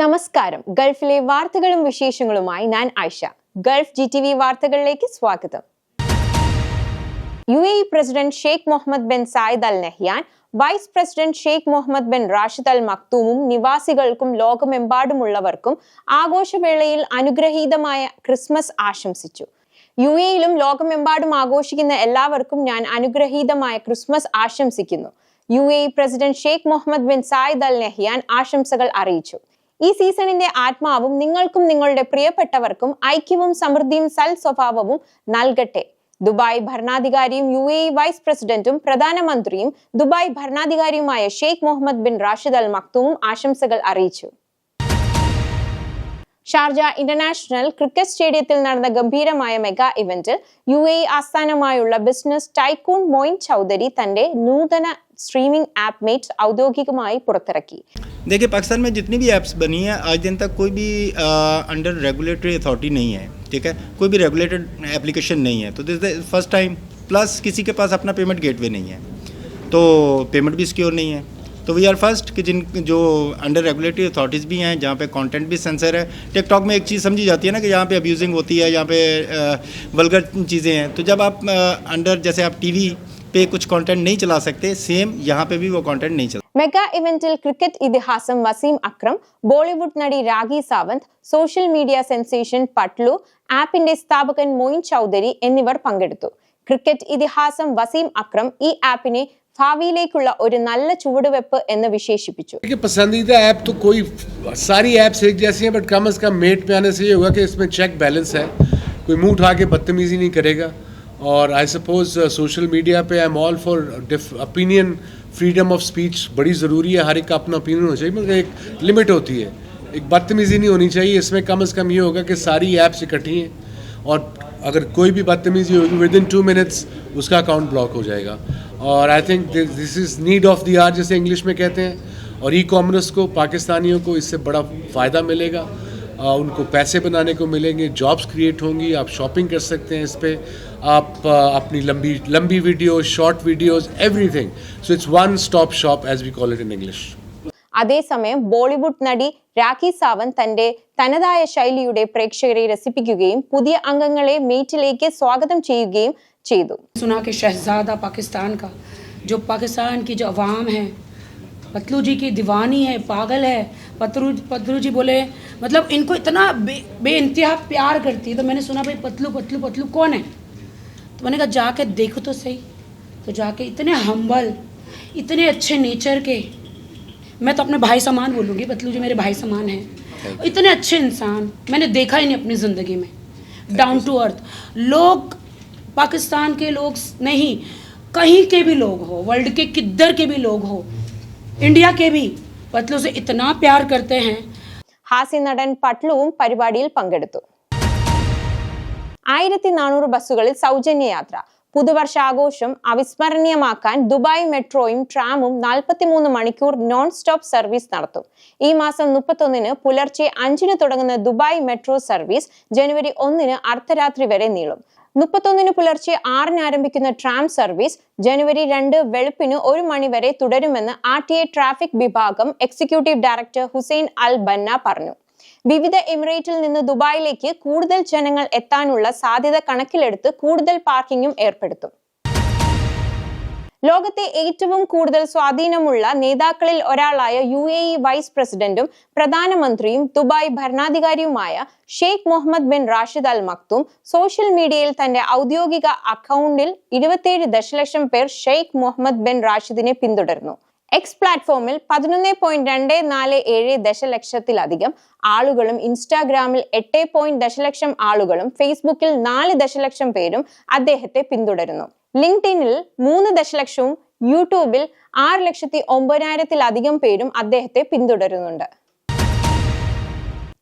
നമസ്കാരം. ഗൾഫിലെ വാർത്തകളും വിശേഷങ്ങളുമായി ഞാൻ Ayisha. Gulf G T V വാർത്തകളിലേക്ക് സ്വാഗതം. U A president Sheikh Mohammed bin Zayed Al Nahyan vice president Sheikh Mohammed bin Rashid Al മക്തൂമും നിവാസികൾക്കും ലോകമെമ്പാടുമുള്ളവർക്കും ആഘോഷവേളയിൽ അനുഗ്രഹീതമായ ക്രിസ്മസ് ആശംസിച്ചു. യു എയിലും ലോകമെമ്പാടും ആഘോഷിക്കുന്ന എല്ലാവർക്കും ഞാൻ അനുഗ്രഹീതമായ ക്രിസ്മസ് ആശംസിക്കുന്നു. U A president Sheikh Mohamed bin Zayed Al Nahyan ആശംസകൾ അറിയിച്ചു. ഈ സീസണിന്റെ ആത്മാവും നിങ്ങൾക്കും നിങ്ങളുടെ പ്രിയപ്പെട്ടവർക്കും ഐക്യവും സമൃദ്ധിയും സൽ സ്വഭാവവും നൽകട്ടെ. ദുബായ് ഭരണാധികാരിയും യു എ വൈസ് പ്രസിഡന്റും പ്രധാനമന്ത്രിയും Dubai ഭരണാധികാരിയുമായ Sheikh Mohammed bin Rashid Al മക്തൂമും ആശംസകൾ അറിയിച്ചു. ഷാർജ ഇന്റർനാഷണൽ ക്രിക്കറ്റ് സ്റ്റേഡിയത്തിൽ നടന്ന ഗംഭീരമായ മെഗാ ഇവന്റിൽ യു എ ആസ്ഥാനമായുള്ള ബിസിനസ് ടൈക്കൂൺ മോയിൻ ചൗധരി തന്റെ നൂതന സ്ട്രീമിംഗ് ആപ്പ് മേറ്റ് ഔദ്യോഗികമായി പുറത്തിറക്കി देखिए पाकिस्तान में जितनी भी ऐप्स बनी हैं आज दिन तक कोई भी अंडर रेगुलेटरी अथॉरिटी नहीं है ठीक है कोई भी रेगुलेटेड एप्लीकेशन नहीं है तो this the first time plus किसी के पास अपना पेमेंट गेटवे नहीं है तो पेमेंट भी सिक्योर नहीं है तो वी आर फर्स्ट कि जिन जो अंडर रेगुलेटरी अथॉरिटीज़ भी हैं जहाँ पे कंटेंट भी सेंसर है टिकटॉक में एक चीज़ समझी जाती है ना कि यहाँ पे अब्यूजिंग होती है यहाँ पे वल्गर चीज़ें हैं तो जब आप अंडर जैसे आप टीवी पे कुछ कंटेंट नहीं चला सकते सेम यहाँ पे भी वो कंटेंट नहीं चला മെഗാ ഇവന്റിൽ ക്രിക്കറ്റ് ഇതിഹാസം വസീം അക്രം ബോളിവുഡ് നടി Rakhi Sawant social media sensation Patlu ആപ്പിന്റെ സ്ഥാപകൻ മൊയിൻ ചൗധരി എന്നിവർ പങ്കെടുത്തു ക്രിക്കറ്റ് ഇതിഹാസം വസീം അക്രം ഈ ആപ്പിനെ ഭാവിയിലേക്കുള്ള ഒരു നല്ല ചുവടുവെപ്പ് എന്ന് വിശേഷിപ്പിച്ചു देखिए पसंदीदा ऐप तो कोई सारी ऐप्स एक जैसी हैं बट कम अज़ कम मेट पे आने से ये होगा कि इसमें चेक बैलेंस है कोई मुंह उठा के बदतमीज़ी नहीं करेगा और आई सपोज़ सोशल मीडिया पे I am all for opinion freedom of speech बड़ी ज़रूरी है, हर एक का अपना ओपिनियन होना चाहिए मगर एक लिमिट होती है। एक बदतमीज़ी नहीं होनी चाहिए, इसमें कम अज़ कम ये होगा कि सारी ऐप्स इकट्ठी हैं और अगर कोई भी बदतमीज़ी होगी विद इन टू मिनट्स उसका अकाउंट ब्लॉक हो जाएगा। और I think this is need of the hour जैसे इंग्लिश में कहते हैं, और ई कॉमर्स को, पाकिस्तानियों को इससे बड़ा फ़ायदा मिलेगा। उनको पैसे बनाने को मिलेंगे जॉब्स क्रिएट होंगी आप शॉपिंग कर सकते हैं इस पर आप आ, अपनी लंबी लंबी videos short videos everything so it's one stop shop as we call it in English അതേസമയം ബോളിവുഡ് നടി രാഖി സാവന്ത് തന്റെ തനതായ ശൈലിയുടെ പ്രേക്ഷകരെ രസിപ്പിക്കുകയും പുതിയ അംഗങ്ങളെ മീറ്റിലേക്ക് സ്വാഗതം ചെയ്യുകയും ചെയ്തു सुना कि शहजादा पाकिस्तान का जो पाकिस्तान की जो अवाम है पतलू जी की दीवानी है पागल है। पतलू पतलू जी बोले मतलब इनको इतना बे बेइंतहा प्यार करती है। तो मैंने सुना भाई पतलू पतलू पतलू कौन है? तो मैंने कहा जाके देखो तो सही। तो जाके इतने हम्बल इतने अच्छे नेचर के मैं तो अपने भाई समान बोलूँगी पतलू जी मेरे भाई समान हैं। इतने अच्छे इंसान मैंने देखा ही नहीं अपनी ज़िंदगी में। डाउन टू अर्थ लोग पाकिस्तान के लोग नहीं कहीं के भी लोग हो वर्ल्ड के किधर के भी लोग हो ഇന്ത്യ കെ പ്യാർ ഹാസ്യ നടൻ പട്ലുവും പരിപാടിയിൽ പങ്കെടുത്തു ആയിരത്തി നാനൂറ് ബസ്സുകളിൽ സൗജന്യ യാത്ര. പുതുവർഷാഘോഷം അവിസ്മരണീയമാക്കാൻ ദുബായ് മെട്രോയും ട്രാമും നാൽപ്പത്തിമൂന്ന് മണിക്കൂർ നോൺ സ്റ്റോപ്പ് സർവീസ് നടത്തും. ഈ മാസം മുപ്പത്തൊന്നിന് പുലർച്ചെ അഞ്ചിന് തുടങ്ങുന്ന ദുബായ് മെട്രോ സർവീസ് ജനുവരി ഒന്നിന് അർദ്ധരാത്രി വരെ നീളും. മുപ്പത്തൊന്നിന് പുലർച്ചെ ആറിന് ആരംഭിക്കുന്ന ട്രാം സർവീസ് ജനുവരി രണ്ട് വെളുപ്പിന് ഒരു മണിവരെ തുടരുമെന്ന് ആർ ടി എ ട്രാഫിക് വിഭാഗം executive director Hussain Al Banna പറഞ്ഞു. വിവിധ എമിറേറ്റിൽ നിന്ന് ദുബായിലേക്ക് കൂടുതൽ ജനങ്ങൾ എത്താനുള്ള സാധ്യത കണക്കിലെടുത്ത് കൂടുതൽ പാർക്കിംഗും ഏർപ്പെടുത്തും. ലോകത്തെ ഏറ്റവും കൂടുതൽ സ്വാധീനമുള്ള നേതാക്കളിൽ ഒരാളായ യു എ ഇ വൈസ് പ്രസിഡന്റും പ്രധാനമന്ത്രിയും Dubai ഭരണാധികാരിയുമായ Sheikh Mohammed bin Rashid Al Maktoum social മീഡിയയിൽ തന്റെ ഔദ്യോഗിക അക്കൗണ്ടിൽ ഇരുപത്തിയേഴ് ദശലക്ഷം പേർ ഷെയ്ഖ് മുഹമ്മദ് ബിൻ റാഷിദിനെ പിന്തുടർന്നു. എക്സ് പ്ലാറ്റ്ഫോമിൽ പതിനൊന്ന് പോയിന്റ് രണ്ട് നാല് ഏഴ് ദശലക്ഷത്തിലധികം ആളുകളും ഇൻസ്റ്റാഗ്രാമിൽ എട്ട് പോയിന്റ് ദശലക്ഷം ആളുകളും ഫേസ്ബുക്കിൽ നാല് ദശലക്ഷം പേരും അദ്ദേഹത്തെ പിന്തുടരുന്നു. ലിങ്ക്ഡിനിൽ മൂന്ന് ദശലക്ഷവും യൂട്യൂബിൽ ആറ് ലക്ഷത്തി ഒമ്പതിനായിരത്തിലധികം പേരും അദ്ദേഹത്തെ പിന്തുടരുന്നുണ്ട്.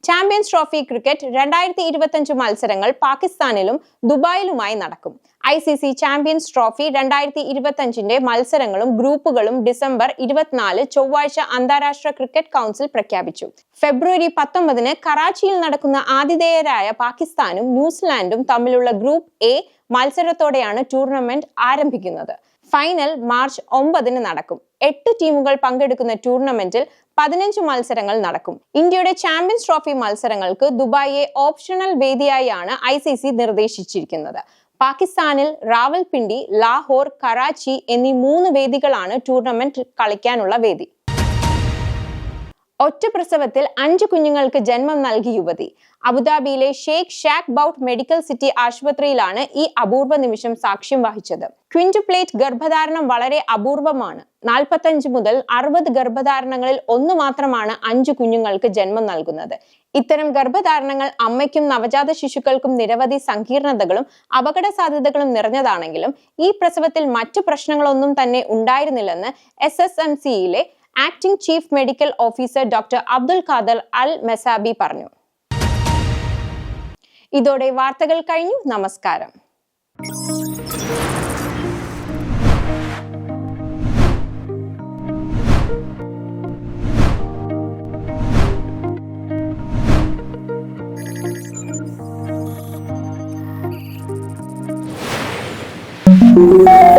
ചാമ്പ്യൻസ് ട്രോഫി ക്രിക്കറ്റ് രണ്ടായിരത്തി ഇരുപത്തിയഞ്ച് മത്സരങ്ങൾ പാകിസ്ഥാനിലും ദുബായിലുമായി നടക്കും. I C C Champions Trophy രണ്ടായിരത്തി ഇരുപത്തഞ്ചിന്റെ മത്സരങ്ങളും ഗ്രൂപ്പുകളും ഡിസംബർ ഇരുപത്തിനാല് ചൊവ്വാഴ്ച അന്താരാഷ്ട്ര ക്രിക്കറ്റ് കൗൺസിൽ പ്രഖ്യാപിച്ചു. ഫെബ്രുവരി പത്തൊമ്പതിന് കറാച്ചിയിൽ നടക്കുന്ന ആതിഥേയരായ പാകിസ്ഥാനും ന്യൂസിലാൻഡും തമ്മിലുള്ള ഗ്രൂപ്പ് എ മത്സരത്തോടെയാണ് ടൂർണമെന്റ് ആരംഭിക്കുന്നത്. ഫൈനൽ മാർച്ച് ഒമ്പതിന് നടക്കും. എട്ട് ടീമുകൾ പങ്കെടുക്കുന്ന ടൂർണമെന്റിൽ പതിനഞ്ച് മത്സരങ്ങൾ നടക്കും. ഇന്ത്യയുടെ ചാമ്പ്യൻസ് ട്രോഫി മത്സരങ്ങൾക്ക് ദുബായിയെ ഓപ്ഷണൽ വേദിയായാണ് ഐ സി സി നിർദ്ദേശിച്ചിരിക്കുന്നത്. പാകിസ്ഥാനിൽ റാവൽപിണ്ടി ലാഹോർ കറാച്ചി എന്നീ മൂന്ന് വേദികളാണ് ടൂർണമെന്റ് കളിക്കാനുള്ള വേദി. ഒറ്റ പ്രസവത്തിൽ അഞ്ച് കുഞ്ഞുങ്ങൾക്ക് ജന്മം നൽകി യുവതി. അബുദാബിയിലെ Sheikh Shakhbout medical city ആശുപത്രിയിലാണ് ഈ അപൂർവ നിമിഷം സാക്ഷ്യം വഹിച്ചത്. ക്വിന്റുപ്ലേറ്റ് ഗർഭധാരണം വളരെ അപൂർവമാണ്. നാൽപ്പത്തഞ്ച് മുതൽ അറുപത് ഗർഭധാരണങ്ങളിൽ ഒന്ന് മാത്രമാണ് അഞ്ച് കുഞ്ഞുങ്ങൾക്ക് ജന്മം നൽകുന്നത്. ഇത്തരം ഗർഭധാരണങ്ങൾ അമ്മയ്ക്കും നവജാത ശിശുക്കൾക്കും നിരവധി സങ്കീർണതകളും അപകട സാധ്യതകളും നിറഞ്ഞതാണെങ്കിലും ഈ പ്രസവത്തിൽ മറ്റു പ്രശ്നങ്ങളൊന്നും തന്നെ ഉണ്ടായിരുന്നില്ലെന്ന് എസ് എസ് എം സിയിലെ acting chief medical officer doctor Abdul Qader Al Mesabi പറഞ്ഞു. ഇതോടെ വാർത്തകൾ കഴിഞ്ഞു. നമസ്കാരം. Thank